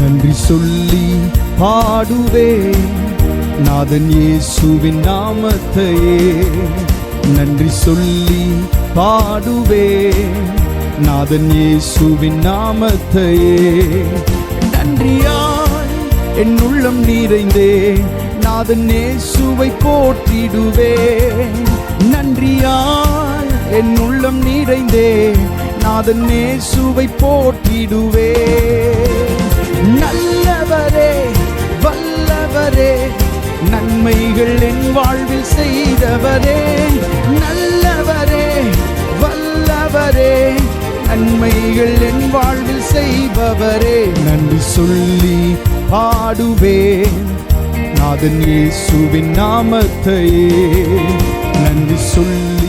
நன்றி சொல்லி பாடுவேன். நாதன் இயேசுவின் நாமத்தையே நன்றி சொல்லி பாடுவேன். நாதன் இயேசுவின் நாமத்தையே நன்றியாய் என் உள்ளம் நிறைந்தே. நாதன் இயேசுவை போற்றிடுவேன். நன்றியாய் என் உள்ளம் நிறைந்தே. நாதன் இயேசுவை போற்றிடுவேன். செய்தவரே நன்மைகள் என் வாழ்வில் செய்தவரே. நல்லவரே வல்லவரே நன்மைகள் என் வாழ்வில் செய்பவரே. நன்றி சொல்லி பாடுவேன் நாதன் இயேசுவின் நாமத்தையே. நன்றி சொல்லி